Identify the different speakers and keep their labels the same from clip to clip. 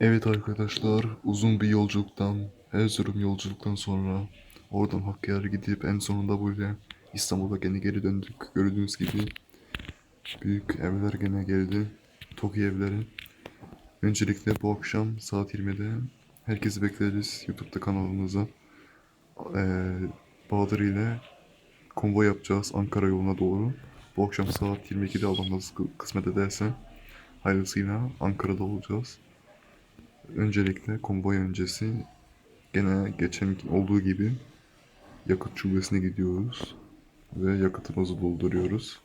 Speaker 1: Evet arkadaşlar, uzun bir yolculuktan, Erzurum yolculuktan sonra oradan Hakkari'ye gidip en sonunda buraya İstanbul'a gene geri döndük. Gördüğünüz gibi büyük evler gene geldi. TOKİ evleri. Öncelikle bu akşam saat 20'de herkesi bekleriz YouTube'da kanalımıza. Ee, Bahadır ile konvoy yapacağız Ankara yoluna doğru. Bu akşam saat 22'de Allah nasıl kısmet ederse hayırlısıyla Ankara'da olacağız. Öncelikle konvoy öncesi gene geçen olduğu gibi yakıt şubesine gidiyoruz ve yakıtımızı dolduruyoruz.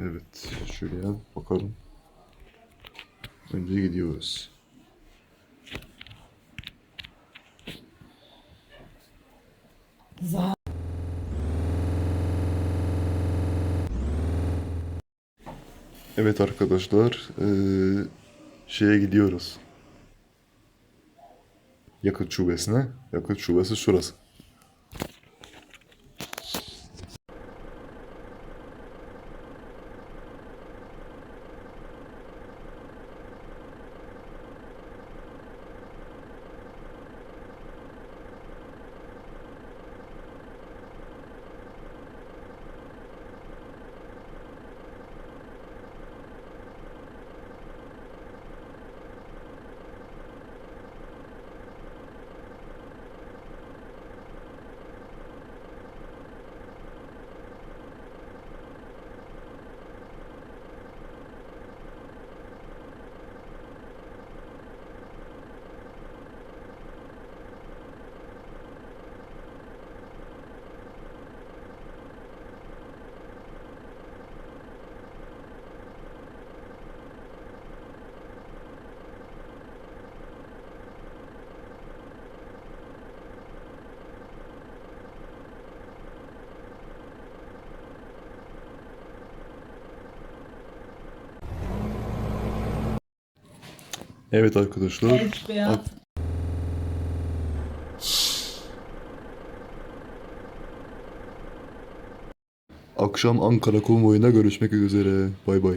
Speaker 1: Evet, şuraya bakalım. Önce gidiyoruz. Evet arkadaşlar, eee, şeye gidiyoruz. Yakıt şubesine. Yakıt şubesi şurası. Evet arkadaşlar.
Speaker 2: Evet beyaz.
Speaker 1: Akşam Ankara konvoyuna görüşmek üzere. Bay bay.